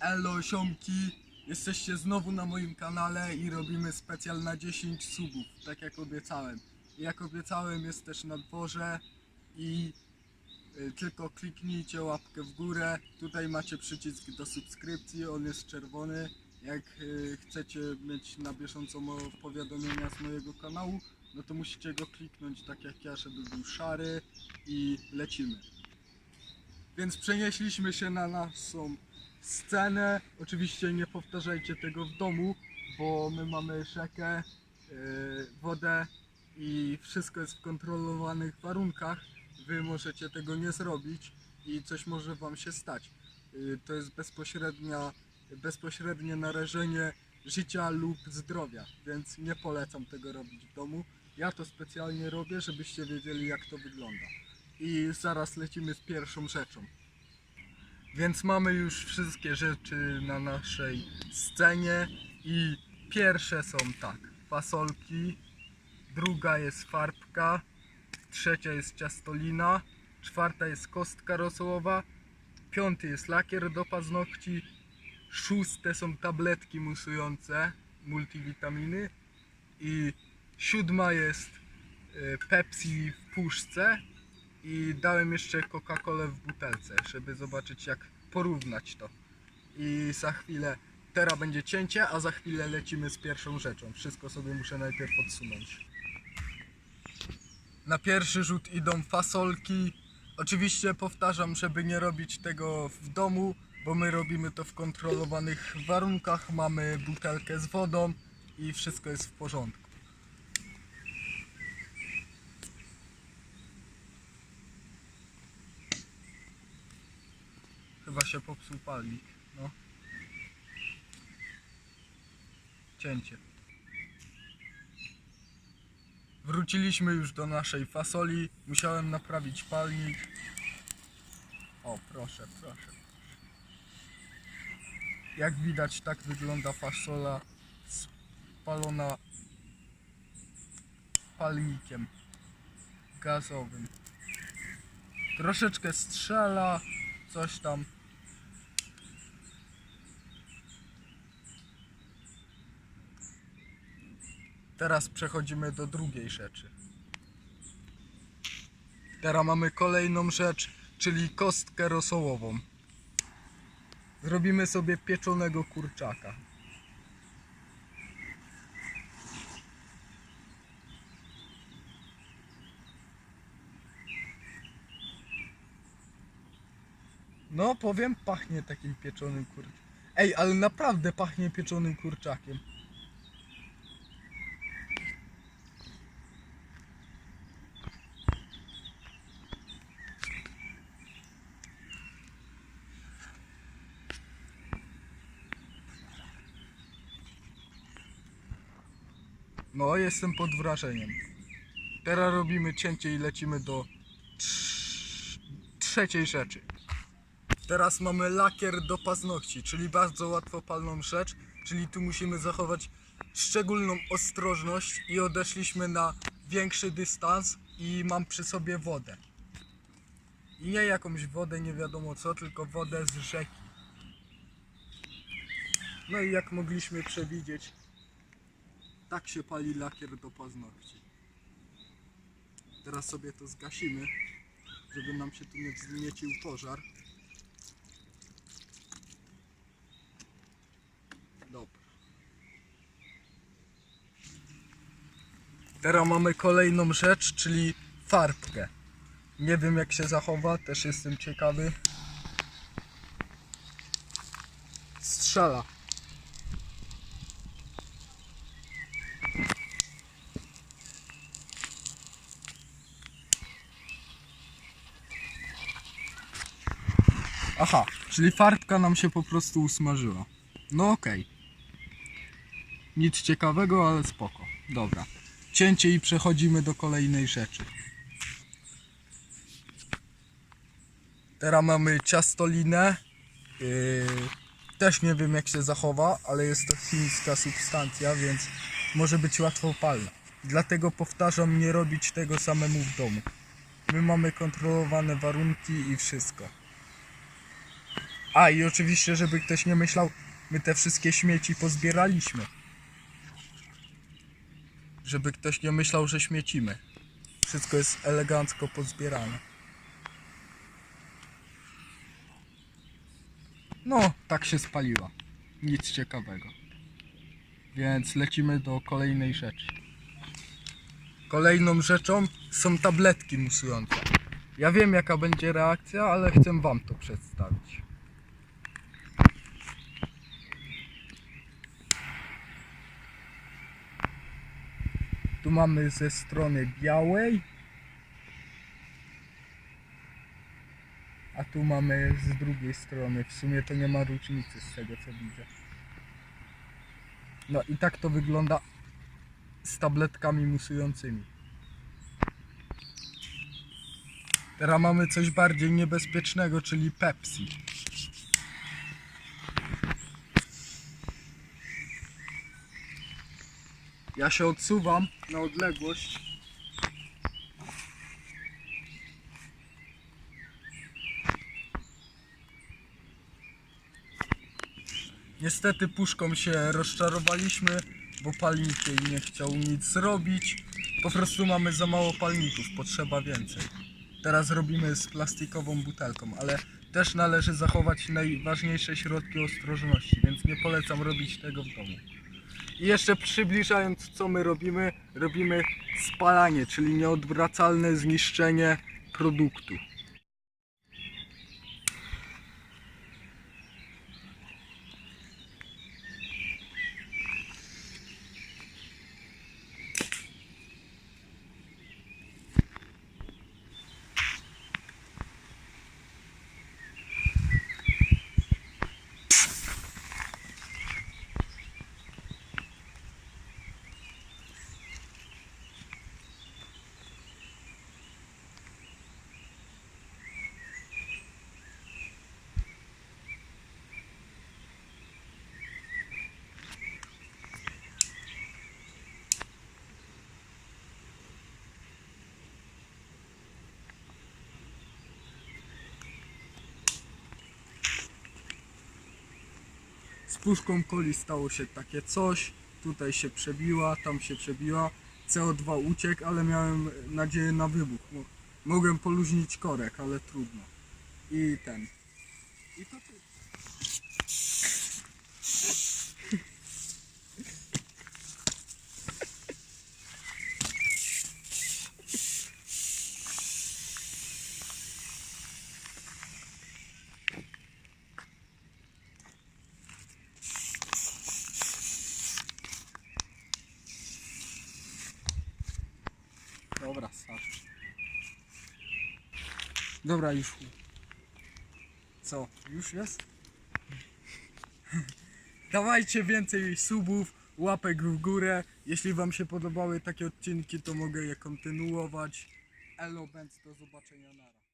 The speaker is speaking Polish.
Elo siomki, jesteście znowu na moim kanale i robimy specjal na 10 subów, tak jak obiecałem. Jak obiecałem jest też na dworze i y, tylko kliknijcie łapkę w górę. Tutaj macie przycisk do subskrypcji, on jest czerwony. Jak y, chcecie mieć na bieżąco powiadomienia z mojego kanału, no to musicie go kliknąć tak jak ja, żeby był szary i lecimy. Więc przenieśliśmy się na naszą scenę. Oczywiście nie powtarzajcie tego w domu, bo my mamy rzekę, yy, wodę i wszystko jest w kontrolowanych warunkach. Wy możecie tego nie zrobić i coś może wam się stać. Yy, to jest bezpośrednia, bezpośrednie narażenie życia lub zdrowia, więc nie polecam tego robić w domu. Ja to specjalnie robię, żebyście wiedzieli jak to wygląda. I zaraz lecimy z pierwszą rzeczą. Więc mamy już wszystkie rzeczy na naszej scenie i pierwsze są tak, fasolki, druga jest farbka, trzecia jest ciastolina, czwarta jest kostka rosołowa, piąty jest lakier do paznokci, szóste są tabletki musujące, multivitaminy i siódma jest y, Pepsi w puszce i dałem jeszcze Coca-Colę w butelce, żeby zobaczyć jak porównać to. I za chwilę, teraz będzie cięcie, a za chwilę lecimy z pierwszą rzeczą. Wszystko sobie muszę najpierw odsunąć. Na pierwszy rzut idą fasolki. Oczywiście powtarzam, żeby nie robić tego w domu, bo my robimy to w kontrolowanych warunkach. Mamy butelkę z wodą i wszystko jest w porządku. Chyba się popsuł palnik. No. Cięcie. Wróciliśmy już do naszej fasoli. Musiałem naprawić palnik. O, proszę, proszę. Jak widać, tak wygląda fasola spalona palnikiem gazowym. Troszeczkę strzela, coś tam. Teraz przechodzimy do drugiej rzeczy. Teraz mamy kolejną rzecz, czyli kostkę rosołową. Zrobimy sobie pieczonego kurczaka. No, powiem, pachnie takim pieczonym kurczakiem. Ej, ale naprawdę pachnie pieczonym kurczakiem. No, jestem pod wrażeniem. Teraz robimy cięcie i lecimy do trz- trzeciej rzeczy. Teraz mamy lakier do paznokci, czyli bardzo łatwopalną rzecz, czyli tu musimy zachować szczególną ostrożność i odeszliśmy na większy dystans i mam przy sobie wodę. I nie jakąś wodę nie wiadomo co, tylko wodę z rzeki. No i jak mogliśmy przewidzieć, tak się pali lakier do paznokci. Teraz sobie to zgasimy, żeby nam się tu nie wzniecił pożar. Dobra. Teraz mamy kolejną rzecz, czyli farbkę. Nie wiem jak się zachowa, też jestem ciekawy. Strzela. Aha, czyli farbka nam się po prostu usmażyła. No okej. Nic ciekawego, ale spoko. Dobra. Cięcie i przechodzimy do kolejnej rzeczy. Teraz mamy ciastolinę. Yy, też nie wiem jak się zachowa, ale jest to chińska substancja, więc może być łatwopalna. Dlatego powtarzam nie robić tego samemu w domu. My mamy kontrolowane warunki i wszystko. A i oczywiście, żeby ktoś nie myślał, my te wszystkie śmieci pozbieraliśmy. Żeby ktoś nie myślał, że śmiecimy. Wszystko jest elegancko pozbierane. No, tak się spaliła. Nic ciekawego. Więc lecimy do kolejnej rzeczy. Kolejną rzeczą są tabletki musujące. Ja wiem jaka będzie reakcja, ale chcę wam to przedstawić. Tu mamy ze strony białej. A tu mamy z drugiej strony. W sumie to nie ma różnicy z tego co widzę. No i tak to wygląda z tabletkami musującymi. Teraz mamy coś bardziej niebezpiecznego, czyli Pepsi. Ja się odsuwam na odległość. Niestety puszką się rozczarowaliśmy, bo palnik jej nie chciał nic zrobić. Po prostu mamy za mało palników, potrzeba więcej. Teraz robimy z plastikową butelką, ale też należy zachować najważniejsze środki ostrożności, więc nie polecam robić tego w domu. I jeszcze przybliżając co my robimy, robimy spalanie, czyli nieodwracalne zniszczenie produktu. Z puszką coli stało się takie coś. Tutaj się przebiła, tam się przebiła. CO2 uciekł, ale miałem nadzieję na wybuch. Mo- Mogłem poluźnić korek, ale trudno. I ten. I to Dobra, już. Co? Już jest? Dawajcie więcej subów, łapek w górę. Jeśli wam się podobały takie odcinki, to mogę je kontynuować. Elo, bęc, do zobaczenia nara.